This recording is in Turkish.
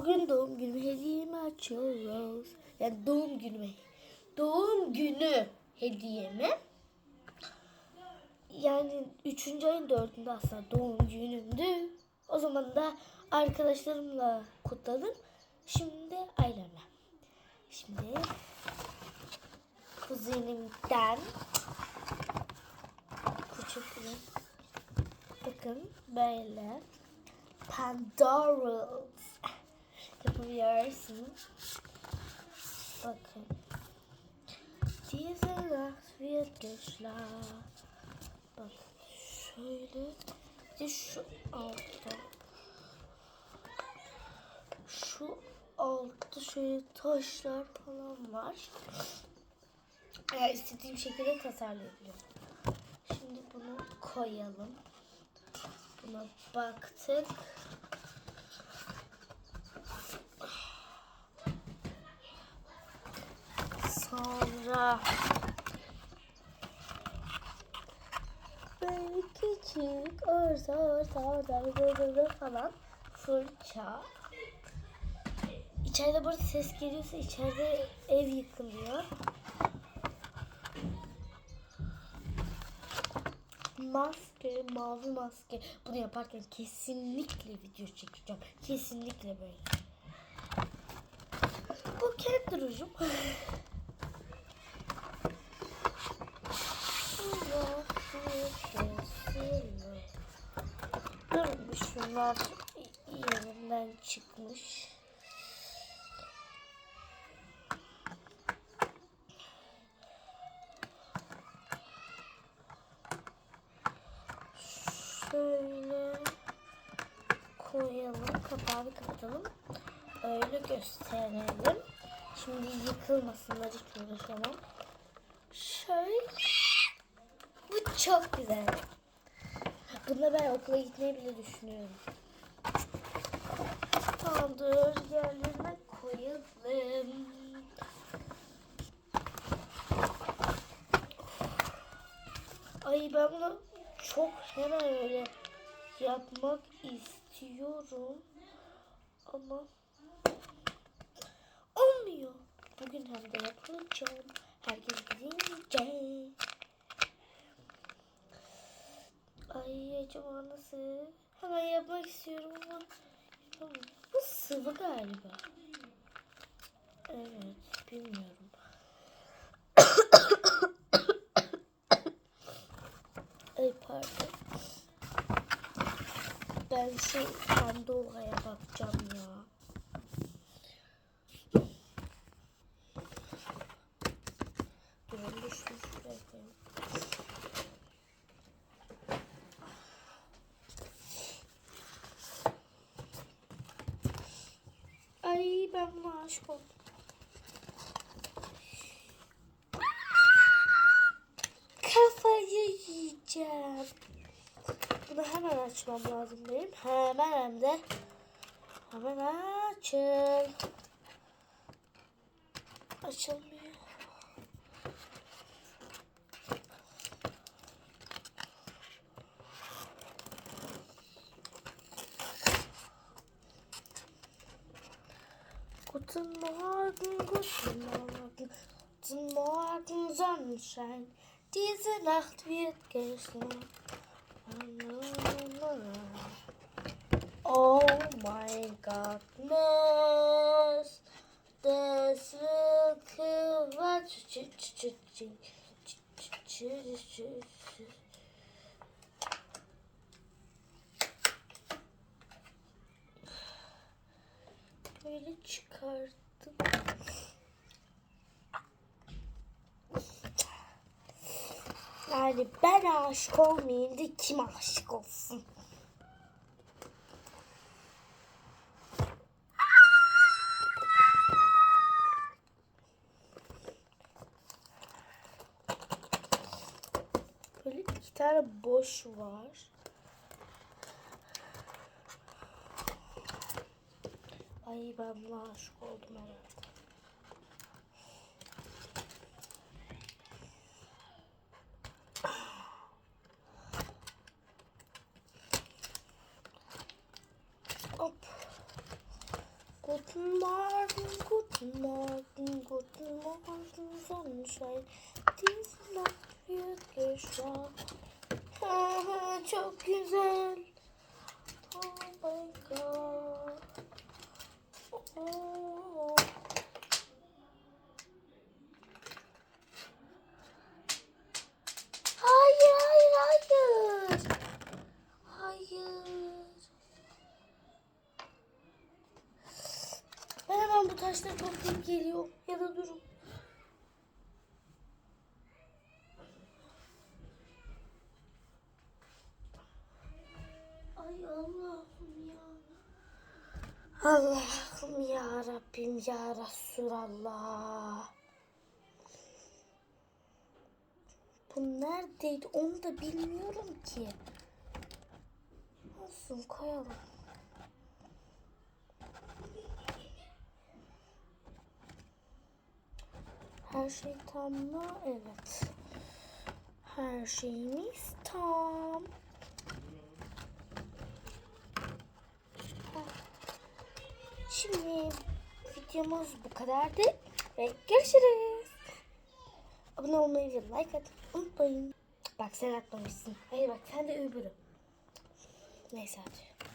Bugün doğum günü hediyemi açıyoruz. Yani doğum günü doğum günü hediyemi yani 3. ayın 4'ünde aslında doğum günümdü. O zaman da arkadaşlarımla kutladım. Şimdi ailemle. Şimdi kuzenimden küçük bir bakın böyle Pandoras yapabiliyorsunuz. Bakın. Diese Nacht wird geschlafen. Bak şöyle bir şu altta şu altta şöyle taşlar falan var. Eğer istediğim şekilde tasarlayabiliyorum. Şimdi bunu koyalım. Buna baktık. Sonra böyle küçük orta orta orta böyle falan fırça. İçeride burada ses geliyorsa içeride ev yıkılıyor. Maske, mavi maske. Bunu yaparken kesinlikle video çekeceğim. Kesinlikle böyle. Bu kendi rujum. şunlar yerinden çıkmış. Şöyle koyalım. Kapağını kapatalım. Öyle gösterelim. Şimdi yıkılmasınlar hiç uğraşamam. Şöyle. Bu çok güzel. Bunda ben okula gitmeyi bile düşünüyorum. Tamamdır. Yerlerine koyalım. Ay ben bunu çok hemen öyle yapmak istiyorum. Ama olmuyor. Bugün hem de yapacağım. Herkes gidince. Ay acaba nasıl? Hemen yapmak istiyorum ama. Bu sıvı galiba. Evet bilmiyorum. Ay pardon. Ben şey Pandora'ya bakacağım ya. Ay ben buna aşık oldum. Kafayı yiyeceğim. Bunu hemen açmam lazım benim. Hemen hem de. Hemen açın. Açılmıyor. Guten Morgen, guten Morgen, guten Morgen, Sonnenschein. Diese Nacht wird geschlafen. Oh mein Gott, Miss, das will Böyle çıkarttım. Yani ben aşık olmayayım da kim aşık olsun? Böyle iki tane boş var. Ay ben buna aşık oldum herhalde. Hop. Guten Morgen, guten Morgen, guten Morgen, Sonnenschein. Diese Nacht wird geschlafen. Çok güzel. Oh my god. Hayır, hayır, hayır. Hayır. Ben hemen bu taşları toplayıp geliyorum. Ya da durun. Ay Allah'ım ya. Allah'ım ya Rabbim ya Resulallah. Bu neredeydi onu da bilmiyorum ki. Olsun koyalım. Her şey tam mı? Evet. Her şeyimiz tam. Şimdi videomuz bu kadardı ve görüşürüz. Abone olmayı ve like atmayı unutmayın. Bak sen atmamışsın. Hayır bak sen de öbürü. Neyse hadi.